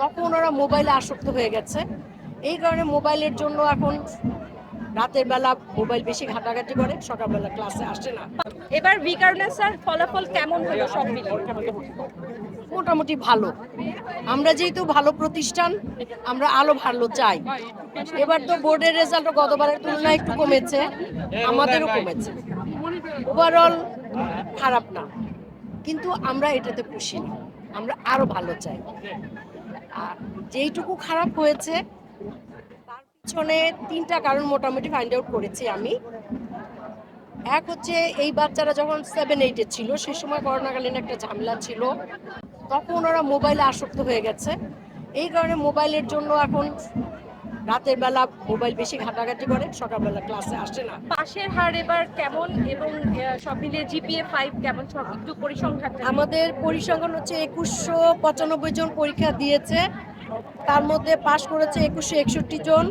তখন ওরা মোবাইলে আসক্ত হয়ে গেছে। এই কারণে মোবাইলের জন্য এখন রাতের বেলা মোবাইল বেশি ঘাটাঘাটি করে সকালবেলা ক্লাসে আসে না। এবার বিকারণে স্যার ফলাফল কেমন হলো সব মিলিয়ে? মোটামুটি ভালো। আমরা যেহেতু ভালো প্রতিষ্ঠান আমরা আলো ভালো চাই। এবার তো বোর্ডের রেজাল্ট গতবারের তুলনায় একটু কমেছে আমাদেরও কমেছে। ওভারঅল খারাপ না। কিন্তু আমরা এটাতে খুশি না। আমরা আরও ভালো চাই। আর যেইটুকু খারাপ হয়েছে, তার পিছনে তিনটা কারণ মোটামুটি ফাইন্ড আউট করেছি আমি। এক হচ্ছে এই বাচ্চারা যখন সেভেন এইটে ছিল, সে সময় করোনাকালীন একটা ঝামেলা ছিল, তখন ওরা মোবাইলে আসক্ত হয়ে গেছে। এই কারণে মোবাইলের জন্য এখন রাতের বেলা মোবাইল বেশি ঘাটাঘাটি করে সকালবেলা ক্লাসে আসে না। পাশের হার এবার কেমন এবং সব মিলিয়ে জিপিএ ফাইভ কেমন সব একটু পরিসংখ্যান আমাদের পরিসংখ্যান হচ্ছে একুশশো পঁচানব্বই জন পরীক্ষা দিয়েছে। তার মধ্যে পাশ করেছে একুশশো একষট্টি জন।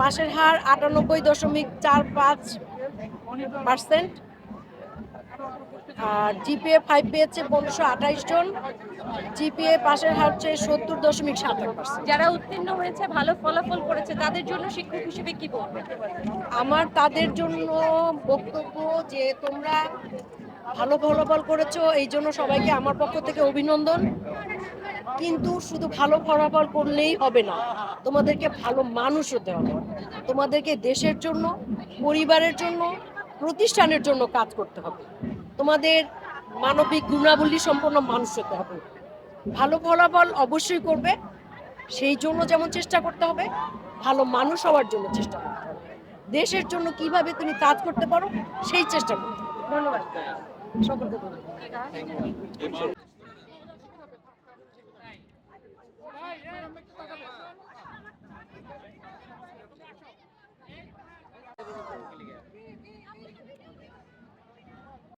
পাশের হার আটানব্বই দশমিক চার পাঁচ পার্সেন্ট। আর জিপিএ ফাইভ পেয়েছে পনেরোশো আঠাইশ জন জিপিএ পাশের হার হচ্ছে সত্তর দশমিক সাত যারা উত্তীর্ণ হয়েছে ভালো ফলাফল করেছে তাদের জন্য শিক্ষক হিসেবে কি বলবেন? আমার তাদের জন্য বক্তব্য যে তোমরা ভালো ফলাফল করেছ এই জন্য সবাইকে আমার পক্ষ থেকে অভিনন্দন। কিন্তু শুধু ভালো ফলাফল করলেই হবে না তোমাদেরকে ভালো মানুষ হতে হবে। তোমাদেরকে দেশের জন্য পরিবারের জন্য প্রতিষ্ঠানের জন্য কাজ করতে হবে। তোমাদের মানবিক গুণাবলী সম্পন্ন মানুষ হতে হবে। ভালো ফলাফল অবশ্যই করবে, সেই জন্য যেমন চেষ্টা করতে হবে, ভালো মানুষ হওয়ার জন্য চেষ্টা করতে হবে। দেশের জন্য কীভাবে তুমি কাজ করতে পারো, সেই চেষ্টা করতে ধন্যবাদ। সকলকে ধন্যবাদ।